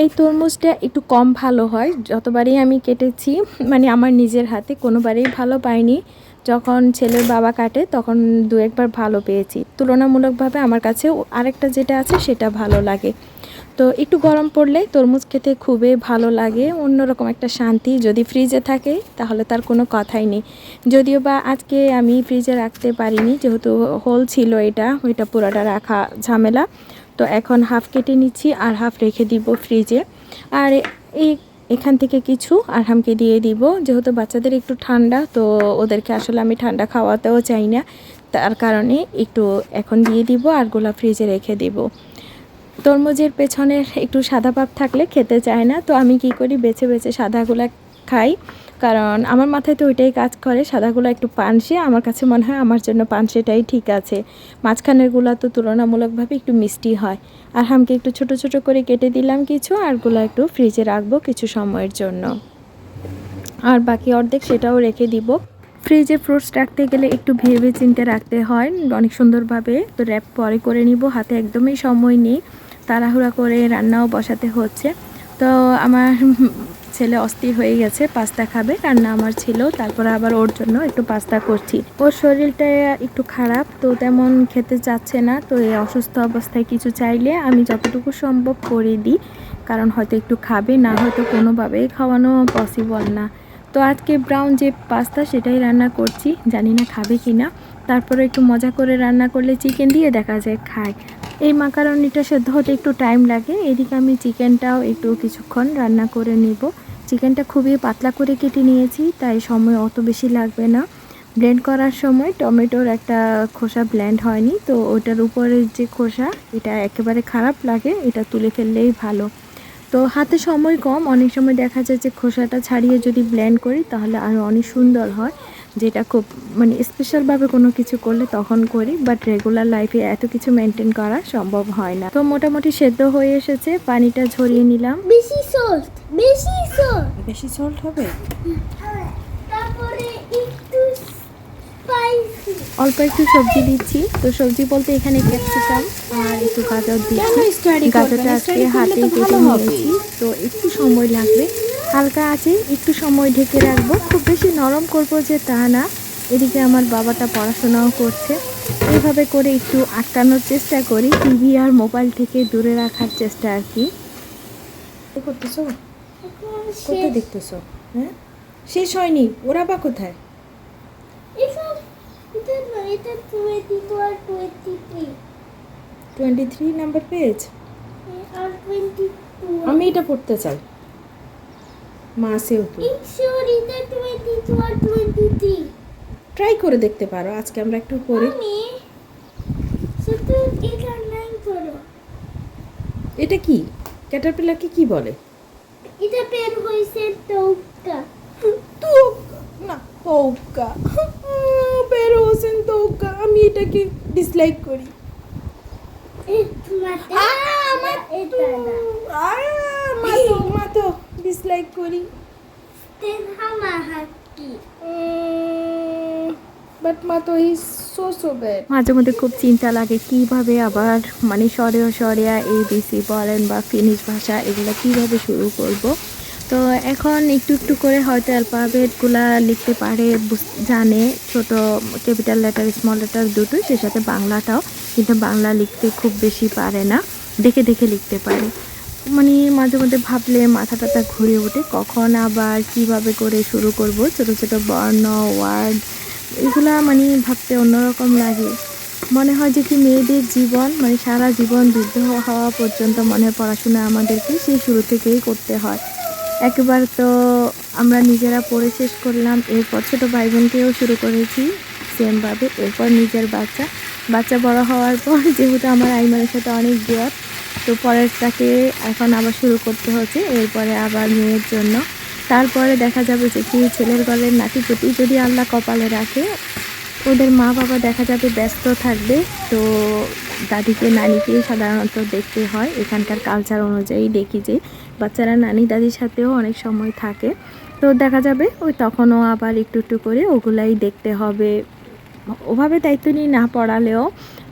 এই তরমুজটা একটু কম ভালো হয়। যতবারই আমি কেটেছি মানে আমার নিজের হাতে কোনোবারই ভালো পাইনি। যখন ছেলের বাবা কাটে, তখন দু একবার ভালো পেয়েছি। তুলনামূলকভাবে আমার কাছে আরেকটা যেটা আছে, সেটা ভালো লাগে। তো একটু গরম পড়লে তরমুজ খেতে খুবই ভালো লাগে। অন্যরকম একটা শান্তি যদি ফ্রিজে থাকে, তাহলে তার কোনো কথাই নেই। যদিও বা আজকে আমি ফ্রিজে রাখতে পারিনি, যেহেতু হোল ছিল এটা, ওইটা পুরোটা রাখা ঝামেলা। তো এখন হাফ কেটে নিচ্ছি আর হাফ রেখে দিব ফ্রিজে। আর এই এখান থেকে কিছু আরহামকে দিয়ে দিব। যেহেতু বাচ্চাদের একটু ঠান্ডা, তো ওদেরকে আসলে আমি ঠান্ডা খাওয়াতেও চাই না। তার কারণে একটু এখন দিয়ে দিব আর গোলা ফ্রিজে রেখে দিব। তরমুজের পেছনের একটু সাদা পাপ থাকলে খেতে চায় না। তো আমি কি করি, বেছে বেছে সাদাগুলা খাই। কারণ আমার মাথায় তো ওইটাই কাজ করে, সাদাগুলো একটু পানসে। আমার কাছে মনে হয় আমার জন্য পানসেটাই ঠিক আছে। মাঝখানেরগুলো তো তুলনামূলকভাবে একটু মিষ্টি হয়। আর হামকে একটু ছোট ছোট করে কেটে দিলাম কিছু আরগুলো একটু ফ্রিজে রাখব কিছু সময়ের জন্য। আর বাকি অর্ধেক সেটাও রেখে দিব। ফ্রিজে ফ্রুটস রাখতে গেলে একটু ভেবে চিনতে রাখতে হয়, অনেক সুন্দরভাবে। তো র্যাপ পরে করে নিব, হাতে একদমই সময় নেই। তাড়াহুড়া করে রান্নাও বসাতে হচ্ছে। তো আমার ছেলে অস্থির হয়ে গেছে, পাস্তা খাবে। রান্না আমার ছিল তারপর আবার ওর জন্য একটু পাস্তা করছি। ওর শরীরটা একটু খারাপ, তো তেমন খেতে চাচ্ছে না। তো এই অসুস্থ অবস্থায় কিছু চাইলে আমি যতটুকু সম্ভব করে দিই। কারণ হয়তো একটু খাবে, না হয়তো কোনোভাবেই খাওয়ানো পসিবল না। তো আজকে ব্রাউন যে পাস্তা, সেটাই রান্না করছি। জানি না খাবে কি না তারপরে একটু মজা করে রান্না করলে চিকেন দিয়ে দেখা যায়, খায়। এই মাকারনিটা সেদ্ধ হতে একটু টাইম লাগে। এদিকে আমি চিকেনটাও একটু কিছুক্ষণ রান্না করে নিব। চিকেনটা খুবই পাতলা করে কেটে নিয়েছি, তাই সময় অত বেশি লাগবে না। ব্লেন্ড করার সময় টমেটোর একটা খোসা ব্লেন্ড হয়নি, তো ওটার উপরের যে খোসা, এটা একেবারে খারাপ লাগে, এটা তুলে ফেললেই ভালো। তো হাতে সময় কম, অনেক সময় দেখা যায় যে খোসাটা ছাড়িয়ে যদি ব্লেন্ড করি, তাহলে আরও অনেক সুন্দর হয়। যেটা খুব মানে স্পেশালভাবে কোনো কিছু করলে তখন করি বাট রেগুলার লাইফে এত কিছু মেনটেন করা সম্ভব হয় না। তো মোটামুটি সেদ্ধ হয়ে এসেছে পানিটা ঝরিয়ে নিলাম। বেশি সল্ট বেশি সল্ট বেশি সল্ট হবে? তারপরে একটু অল্প একটু সবজি দিচ্ছি। তো সবজি বলতে এখানে ক্যাপসিকাম আর একটু গাজর দিচ্ছি। গাজরটা আজকে হাতে কেটে হবে। নিয়েছি। তো একটু সময় লাগবে। হালকা আছে একটু সময় ঢেকে রাখব। খুব বেশি নরম করব যে তা না। এদিকে আমার বাবাটা পড়াশোনাও করছে। এইভাবে করে একটু আটকানোর চেষ্টা করি টিভি আর মোবাইল থেকে দূরে রাখার চেষ্টা আর কি। করতেছো? কোথায় দেখতেছো? হ্যাঁ? শেষ হয়নি। ওরা বা কোথায়? Twenty three number page? আর টোয়েন্টি টু। আমি এটা পড়তে চাই। মা সেহেতু ইনশিওর এটা টোয়েন্টি টু আর টোয়েন্টি থ্রি ট্রাই করে দেখতে পারো আজকে আমরা একটু করো এটা কি? ক্যাটারপিলারকে কি বলে? এটা পেন হয়েছে টৌকা না তৌকা বের হোসেন তৌকা আমি এটাকে ডিসলাইক করি। আমার এটা না মা তো মা তো ডিসলাইক করি? তেন হামা হাকি বাট মা তো ইজ সো সো ব্যাড মাঝে মধ্যে খুব চিন্তা লাগে কীভাবে আবার মানে সরেও সরেয়া এ বিসি বলেন বা ফিনিশ ভাষা এগুলো কীভাবে শুরু করব। তো এখন একটু একটু করে হয়তো অ্যালফাবেটগুলা লিখতে পারে জানে ছোট ক্যাপিটাল লেটার স্মল লেটার দুটোই সে সাথে বাংলাটাও কিন্তু বাংলা লিখতে খুব বেশি পারে না দেখে দেখে লিখতে পারে। মানে মাঝে মধ্যে ভাবলে মাথা টাথা ঘুরে ওঠে, কখন আবার কীভাবে করে শুরু করব, ছোট ছোট বর্ণ ওয়ার্ড এগুলা মানে ভাবতে অন্যরকম লাগে। মনে হয় যে কি মেয়েদের জীবন মানে সারা জীবন বৃদ্ধ হওয়া পর্যন্ত মনে হয় পড়াশোনা আমাদেরকে সেই শুরু থেকেই করতে হয়। একবার তো আমরা নিজেরা পড়ে শেষ করলাম, এরপর ছোটো ভাই বোনকেও শুরু করেছি সেমভাবে এরপর নিজের বাচ্চা। বাচ্চা বড় হওয়ার পর যেহেতু আমার আইমানের সাথে অনেক গ্যাপ তো পরেরটাকে এখন আবার শুরু করতে হচ্ছে, এরপরে আবার মেয়ের জন্য। তারপরে দেখা যাবে যে কি ছেলের গলের নাতি পুতি যদি আল্লাহ কপালে রাখে, ওদের মা বাবা দেখা যাবে ব্যস্ত থাকবে। তো দাদিকে নানিকেই সাধারণত দেখতে হয়, এখানকার কালচার অনুযায়ী দেখি যে বাচ্চারা নানি দাদির সাথেও অনেক সময় থাকে। তো দেখা যাবে ওই তখনও আবার একটু একটু করে ওগুলাই দেখতে হবে। ওভাবে দায়িত্ব নিয়ে না পড়ালেও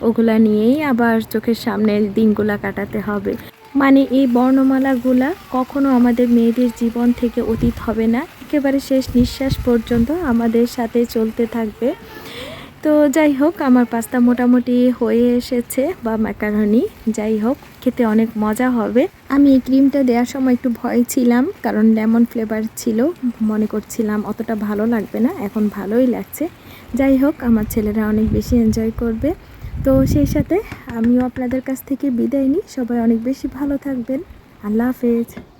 ওগুলা নিয়েই আবার চোখের সামনের দিনগুলা কাটাতে হবে। মানে এই বর্ণমালাগুলা কখনো আমাদের মেয়েদের জীবন থেকে অতীত হবে না। একেবারে শেষ নিঃশ্বাস পর্যন্ত আমাদের সাথে চলতে থাকবে। তো যাই হোক, আমার পাস্তা মোটামুটি হয়ে এসেছে বা ম্যাকারনি। যাই হোক, খেতে অনেক মজা হবে। আমি এই ক্রিমটা দেওয়ার সময় একটু ভয় ছিলাম, কারণ লেমন ফ্লেভার ছিল। মনে করছিলাম অতটা ভালো লাগবে না, এখন ভালোই লাগছে। যাই হোক, আমার ছেলেরা অনেক বেশি এনজয় করবে। তো সেই সাথে আমিও আপনাদের কাছ থেকে বিদায় নিই। সবাই অনেক বেশি ভালো থাকবেন। আল্লাহ হাফেজ।